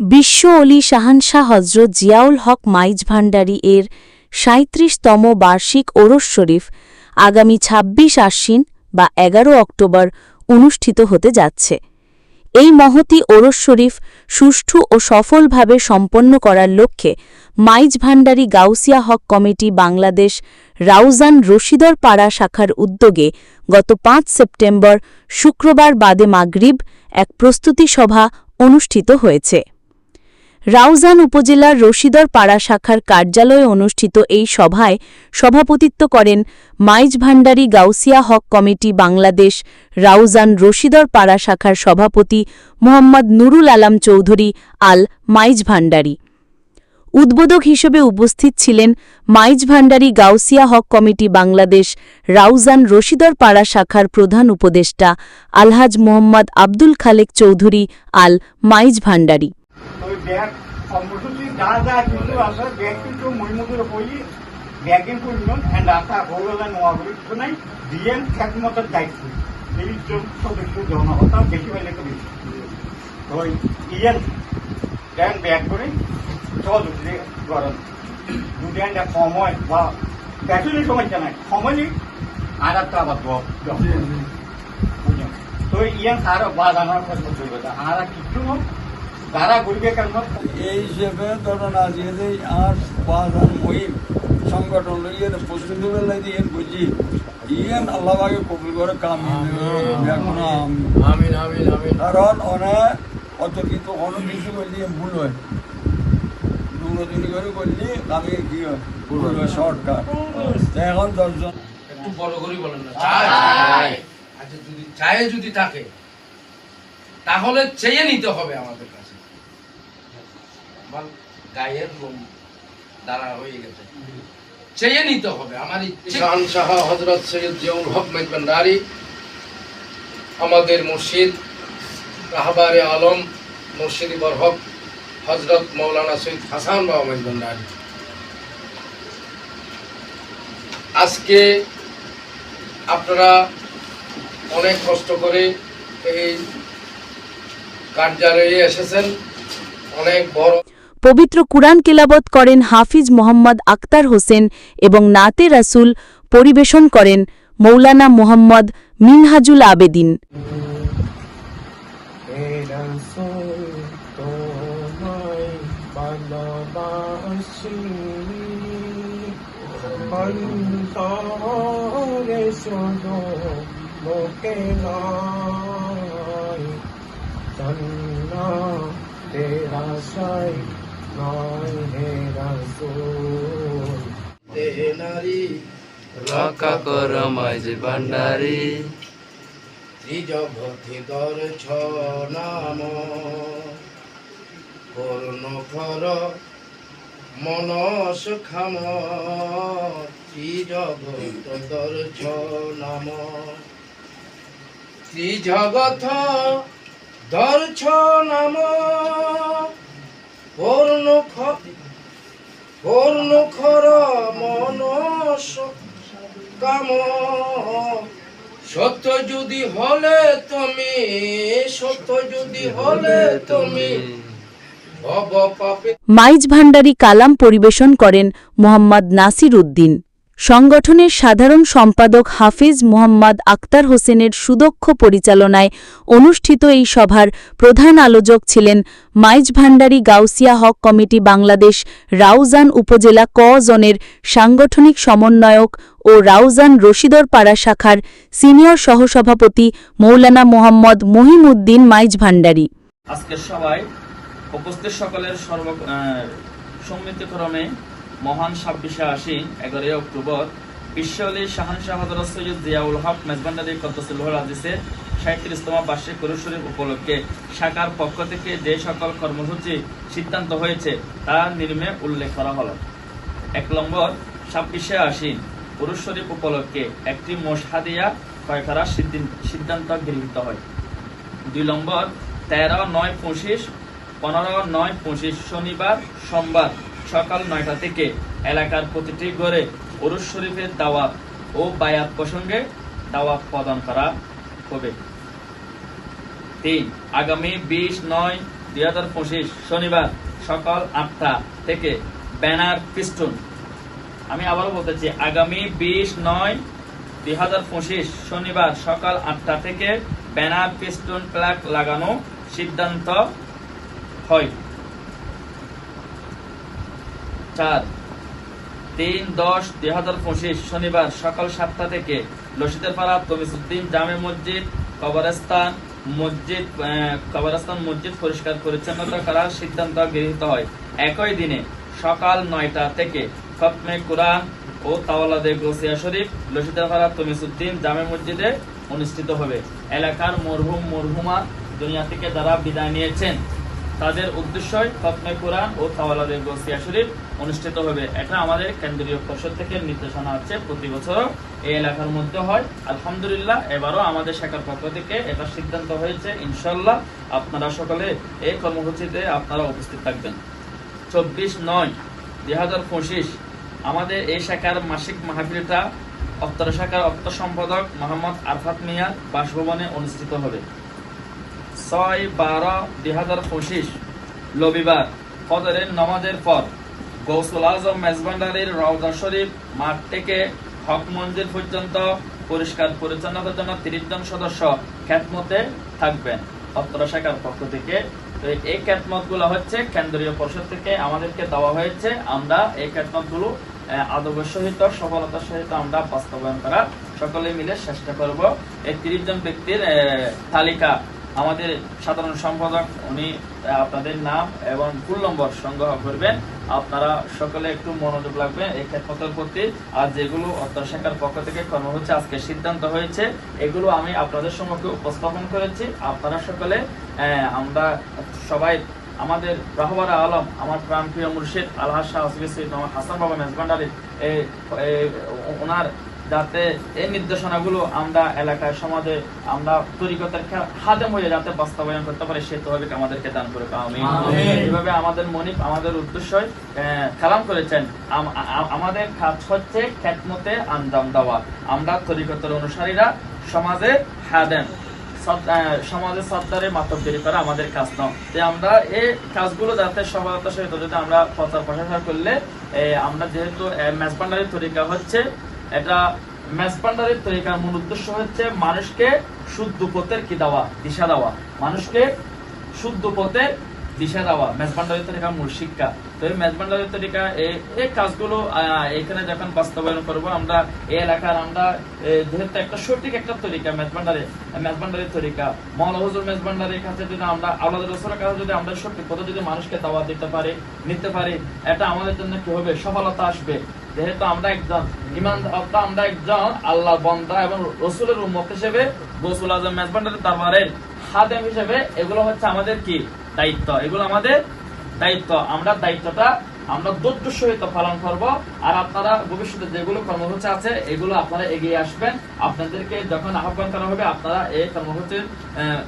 বিশ্ব অলি শাহানশাহ হজরত জিয়াউল হক মাইজ ভান্ডারী এর সাঁত্রিশতম বার্ষিক ওরস শরীফ আগামী ২৬ আশ্বিন বা এগারো অক্টোবর অনুষ্ঠিত হতে যাচ্ছে। এই মহতি ওরস শরীফ সুষ্ঠু ও সফলভাবে সম্পন্ন করার লক্ষ্যে মাইজ ভান্ডারী গাউসিয়া হক কমিটি বাংলাদেশ রাউজান রশিদর পাড়া শাখার উদ্যোগে গত পাঁচ সেপ্টেম্বর শুক্রবার বাদে মাগরিব এক প্রস্তুতি সভা অনুষ্ঠিত হয়েছে। রাউজান উপজেলার রশিদর পাড়া শাখার কার্যালয়ে অনুষ্ঠিত এই সভায় সভাপতিত্ব করেন মাইজ ভান্ডারী গাউসিয়া হক কমিটি বাংলাদেশ, রাউজান রশিদর পাড়া শাখার সভাপতি মোহাম্মদ নুরুল আলাম চৌধুরী আল মাইজ ভান্ডারী। উদ্বোধক হিসেবে উপস্থিত ছিলেন মাইজ ভান্ডারী গাউসিয়া হক কমিটি বাংলাদেশ, রাউজান রশিদর পাড়া শাখার প্রধান উপদেষ্টা আলহাজ মোহাম্মদ আব্দুল খালেক চৌধুরী আল মাইজ ভান্ডারী। ব্যাগ কর্মসূচি যা যা কিছু আছে, ব্যাগ কিন্তু মহিমুদুর হই ব্যাগিং পরিমাণ এন্ড আশা নোয়া করি নাই। ডিএম খ্যাত মতো দায়িত্ব। এই সদস্য জনহতা বেশি হইলে করি ওই ইয়েন দেন ব্যাগ করে উঠলে গরম। দুটি একটা সময় বা ব্যাচুলি সমস্যা নাই সময় নেই, আর একটা আবার তো ইয়ান আর বা জানার কথা বলবে আর কিছু এই হিসেবে ধরুন আজকে আর বাজার মহিম সংগঠন লইয়ে বেলায় দিয়ে বুঝি ইয়েন আল্লাহ আগে কবুল করে কাম এখন আমিন আমিন আমিন। কারণ অনেক অত কিন্তু অনেক কিছু করলে ভুল হয়। দূরদিনী করে করলে আমি কি হয়? ভুল হয়। শর্টকাট এখন দশজন। একটু বড় করে বলেন না। চাই আচ্ছা যদি চায়ে যদি থাকে তাহলে চেয়ে নিতে হবে আমাদের কাছে। আমার গায়ের লোম দ্বারা হয়ে গেছে। চেয়ে নিতে হবে আমার শাহ হজরত সৈয়দ জিয়াউল হক মেজবান্ডারি আমাদের মুর্শিদ রাহবারে আলম মুর্শিদ বরহক হজরত মৌলানা সৈয়দ হাসান বাবা মেজবান্ডারি আজকে আপনারা অনেক কষ্ট করে এই কার্যালয়ে এসেছেন অনেক বড় পবিত্র কুরআন কেলাবত করেন হাফিজ মোহাম্মদ আক্তার হোসেন এবং নাতে রাসুল পরিবেশন করেন মৌলানা মোহাম্মদ মিনহাজুল আবেদিন। তেরা সাই নয় হে রাসূল দেহে নারী রক্ষা কর মাঝ ভান্ডারি জগতি দর্শ নাম করুণ খর মনস খাম জগত দর্শ নাম জগত দর্শ নাম করুণ খর মনস কাম। সত্য যদি হলে তুমি, সত্য যদি হলে তুমি মাইজ ভান্ডারী কালাম পরিবেশন করেন মোহাম্মদ নাসির উদ্দিন। সংগঠনের সাধারণ সম্পাদক হাফিজ মোহাম্মদ আক্তার হোসেনের সুদক্ষ পরিচালনায় অনুষ্ঠিত এই সভার প্রধান আলোচক ছিলেন মাইজ ভান্ডারী গাউসিয়া হক কমিটি বাংলাদেশ রাউজান উপজেলা ক জনের সাংগঠনিক সমন্বয়ক ও রাউজান রশিদর পাড়া শাখার সিনিয়র সহসভাপতি মৌলানা মোহাম্মদ মহিমউদ্দিন মাইজ ভান্ডারী। আজকের সবাই উপস্থিত সকলের সর্ব আহ, সম্মিলিতক্রমে মহান ছাব্বিশে আশিন এগারোই অক্টোবর বিশ্ব আলী শাহানশাহ হজরত সৈয়দ জিয়াউল হক মেজবান্ডারি কদ্দসুল্লাহ আজিসের সাঁত্রিশতম বার্ষিক কুরুশ শরীফ উপলক্ষে শাখার পক্ষ থেকে যে সকল কর্মসূচি সিদ্ধান্ত হয়েছে, তা নির্মে উল্লেখ করা হল। এক নম্বর, ছাব্বিশে আশিন পুরুষ শরীফ উপলক্ষে একটি মোশহাদিয়া ক্রয় করার সিদ্ধান্ত গৃহীত হয়। দুই নম্বর, তেরো নয় পঁচিশ, পনেরো নয় পঁচিশ শনিবার, সোমবার সকাল নয়টা থেকে এলাকার প্রতিটি ঘরে ওরুস শরীফের দাওয়াত ও বায়াত প্রসঙ্গে দাওয়াত প্রদান করা হবে। তিন, আগামী বিশ নয় দুই হাজার পঁচিশ শনিবার সকাল আটটা থেকে ব্যানার পিস্টন আমি আবারও বলতে বলতেছি আগামী বিশ নয় দুই হাজার পঁচিশ শনিবার সকাল আটটা থেকে ব্যানার পিস্টন প্লাক লাগানো সিদ্ধান্ত হয়। চার। তিন দশ দুই হাজার পঁচিশ শনিবার সকাল সাতটা থেকে লসিদের পাড়া তমিসুদ্দিন জামে মসজিদ, কবরস্থান মসজিদ কবরস্থান মসজিদ পরিষ্কার পরিচ্ছন্নতা করার সিদ্ধান্ত গৃহীত হয়। একই দিনে সকাল নয়টা থেকে খতমে কোরআন ও তাওয়ালাদে গোসিয়া শরীফ লসিদের পাড়া তমিসুদ্দিন জামে মসজিদে অনুষ্ঠিত হবে। এলাকার মরহুম মরহুমা দুনিয়া থেকে যারা বিদায় নিয়েছেন। তাদের উদ্দেশ্যই খতমে কোরআন ও তাওয়ালাদের গোসিয়া শরীফ অনুষ্ঠিত হবে। এটা আমাদের কেন্দ্রীয় পরিষদ থেকে নির্দেশনা আছে প্রতি বছর। এই এলাকার মধ্যে হয়। আলহামদুলিল্লাহ, এবারও আমাদের শাখার পক্ষ থেকে এটা সিদ্ধান্ত হয়েছে। ইনশাল্লাহ আপনারা সকলে এই কর্মসূচিতে আপনারা উপস্থিত থাকবেন। চব্বিশ নয় দুই হাজার পঁচিশ, আমাদের এই শাখার মাসিক মাহফিলটা অত্তর শাখার অর্থ সম্পাদক মোহাম্মদ আরফাত মিয়ার বাসভবনে অনুষ্ঠিত হবে। ছয় বারো দুই হাজার পঁচিশ রবিবার ফজরের নমাজের পর গৌসুল আজম মেজবান্ডারির রওজা শরীফ মাঠ থেকে হক মঞ্জিল পর্যন্ত পরিষ্কার পরিচ্ছন্নতার জন্য তিরিশ জন সদস্য খ্যাতমতে থাকবেন। অত্তর শাখার পক্ষ থেকে। তো এই খ্যাতমতগুলো হচ্ছে কেন্দ্রীয় পরিষদ থেকে আমাদেরকে দেওয়া হয়েছে। আমরা এই খ্যাতমতগুলো আদবের সহিত, সফলতার সহিত আমরা বাস্তবায়ন করার সকলে মিলে চেষ্টা করব। এই তিরিশ জন ব্যক্তির তালিকা আমাদের সাধারণ সম্পাদক, উনি আপনাদের নাম এবং ফুল নম্বর সংগ্রহ করবেন। আপনারা সকলে একটু মনোযোগ লাগবে, এই ক্ষেত্রের প্রতি। আর যেগুলো অত্যাশাখার পক্ষ থেকে কর্মসূচি আজকে সিদ্ধান্ত হয়েছে, এগুলো আমি আপনাদের সম্মুখে উপস্থাপন করেছি। আপনারা সকলে আমরা সবাই, আমাদের রাহবার আলম, আমার প্রাণপ্রিয় মুর্শিদ, আলহাজ শাহ হাসান বাবা, মেজবান্ডারি ওনার যাতে এই নির্দেশনাগুলো আমরা এলাকায় সমাজে আমরা তরিকতার খাদেম হয়ে যাতে বাস্তবায়ন করতে পারি সে তো আমাদেরকে দান করে আমিন। এইভাবে আমাদের মনিব আমাদের উদ্দেশ্যই আহ, কালাম করেছেন আমাদের কাজ হচ্ছে খ্যাতমতে আঞ্জাম দেওয়া। আমরা তরিকতার অনুসারীরা সমাজে আহ, সমাজের সত্তারে মাতব্বরি করা আমাদের কাজ নয়। যে আমরা এই কাজগুলো যাতে সফলতার সহিত যদি আমরা প্রচার প্রসার করলে আমরা যেহেতু মেজবান্ডারের তরিকা হচ্ছে এটা মেজবান্ডারের তরিকার মূল উদ্দেশ্য হচ্ছে মানুষকে শুদ্ধ পথের কি দেওয়া? দিশা দেওয়া। মানুষকে শুদ্ধ পথের দিশা দেওয়া। মেজবান্ডারের তরিকা মূল শিক্ষা। তো এই মেজবান্ডারের তরিকা এই- কাজগুলো এখানে যখন বাস্তবায়ন করব, আমরা এই এলাকার, আমরা যেহেতু একটা সঠিক একটা তরিকা, মেজবান্ডারে, মেজবান্ডারের তরিকা। মৌলা হুজুর মেজবান্ডারের কাছে যদি আমরা আল্লাহ রসুলের কাছে যদি আমরা সঠিক পথে যদি মানুষকে দাওয়া দিতে পারি, নিতে পারি, এটা আমাদের জন্য কি হবে? সফলতা আসবে। যেহেতু আমরা একজন, ইমান আমরা একজন আল্লাহ বন্দা এবং রসুলের উম্মত হিসেবে গোসুল আজম মেজবান্ডারের দরবারের হাদেম হিসেবে, এগুলো হচ্ছে আমাদের কি? দায়িত্ব। এগুলো আমাদের দায়িত্ব। আমরা দায়িত্বটা আমরা ধৈর্য সহিত পালন করব। আর আপনারা ভবিষ্যতে যেগুলো কর্মসূচি আছে, এগুলো আপনারা এগিয়ে আসবেন। আপনাদেরকে যখন আহ্বান করা হবে, আপনারা এই কর্মসূচির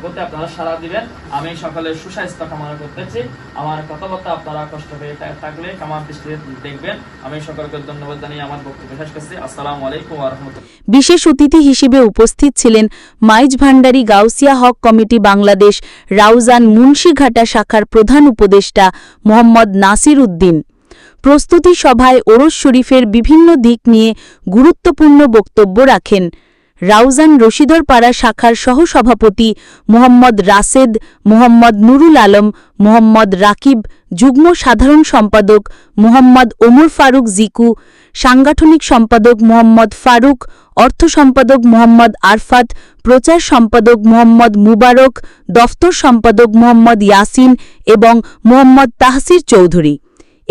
প্রতি আপনারা সাড়া দিবেন। আমি সকালে সুস্বাস্থ্য কামনা করতেছি। আমার কথাবার্তা আপনারা কষ্ট হয়ে থাকলে কামার দৃষ্টিতে দেখবেন। আমি সকলকে ধন্যবাদ জানিয়ে আমার বক্তব্য শেষ করছি। আসসালামু আলাইকুম রহমতুল্লাহ। বিশেষ অতিথি হিসেবে উপস্থিত ছিলেন মাইজ ভান্ডারী গাউসিয়া হক কমিটি বাংলাদেশ, রাউজান মুন্সিঘাটা শাখার প্রধান উপদেষ্টা মোহাম্মদ নাসির উদ্দিন। প্রস্তুতি সভায় ওরস শরীফের বিভিন্ন দিক নিয়ে গুরুত্বপূর্ণ বক্তব্য রাখেন। রাউজান রশিদরপাড়া শাখার সহসভাপতি মোহাম্মদ রাসেদ, মোহাম্মদ নুরুল আলম, মোহাম্মদ রাকিব, যুগ্ম সাধারণ সম্পাদক মোহাম্মদ ওমর ফারুক জিকু, সাংগঠনিক সম্পাদক মোহাম্মদ ফারুক, অর্থ সম্পাদক মোহাম্মদ আরফাত, প্রচার সম্পাদক মোহাম্মদ মুবারক, দফতর সম্পাদক মোহাম্মদ ইয়াসিন এবং মোহাম্মদ তাহসির চৌধুরী।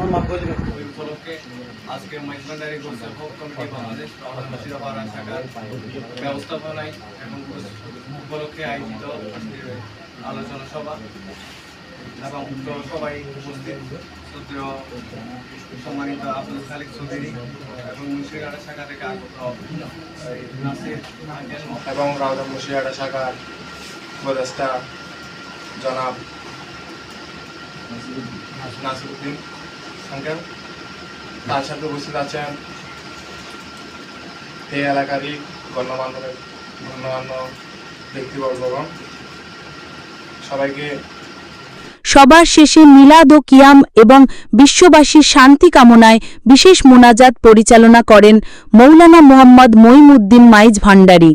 উপলক্ষে মুর্শিদাবাদ এবং উপলক্ষে আয়োজিত আলোচনা সভা এবং সবাই সম্মানিত আব্দুল খালিক চৌধুরী এবং মুন্সিরহাটা শাখা থেকে আগত এবং রাউদা মুন্সিরহাটা শাখার উপদেষ্টা জনাব নাসিরুদ্দিন। তার সাথে উপস্থিত আছেন এই এলাকারই গণ্যমান্য গণ্যমান্য ব্যক্তিবর্গগণ। সবাইকে সবার শেষে মিলাদ ও কিয়াম এবং বিশ্ববাসীর শান্তি কামনায় বিশেষ মোনাজাত পরিচালনা করেন মৌলানা মোহাম্মদ মঈমউদ্দিন মাইজ ভান্ডারী।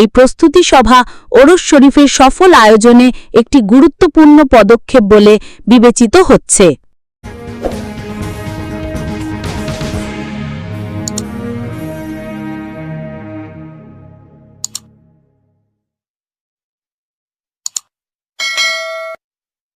এই প্রস্তুতি সভা ওরস শরীফের সফল আয়োজনে একটি গুরুত্বপূর্ণ পদক্ষেপ বলে বিবেচিত হচ্ছে।